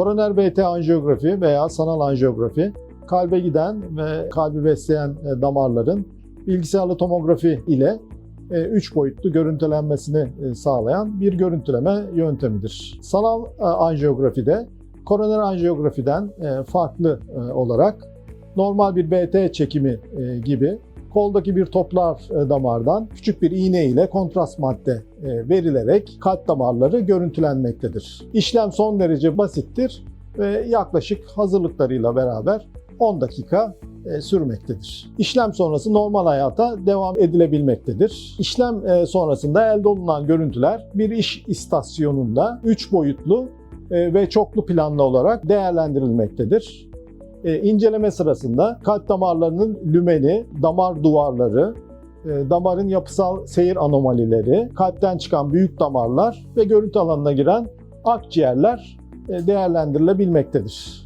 Koroner BT anjiyografi veya sanal anjiyografi kalbe giden ve kalbi besleyen e, damarların bilgisayarlı tomografi ile 3 boyutlu görüntülenmesini e, sağlayan bir görüntüleme yöntemidir. Sanal e, anjiyografide koroner anjiyografiden e, farklı e, olarak normal bir BT çekimi e, gibi koldaki bir toplar e, damardan küçük bir iğne ile kontrast madde e, verilerek kalp damarları görüntülenmektedir. İşlem son derece basittir ve yaklaşık hazırlıklarıyla beraber 10 dakika e, sürmektedir. İşlem sonrası normal hayata devam edilebilmektedir. İşlem sonrasında elde olunan görüntüler bir iş istasyonunda 3 boyutlu ve çoklu planlı olarak değerlendirilmektedir. E, inceleme sırasında kalp damarlarının lümeni, damar duvarları, e, damarın yapısal seyir anomalileri, kalpten çıkan büyük damarlar ve görüntü alanına giren akciğerler e, değerlendirilebilmektedir.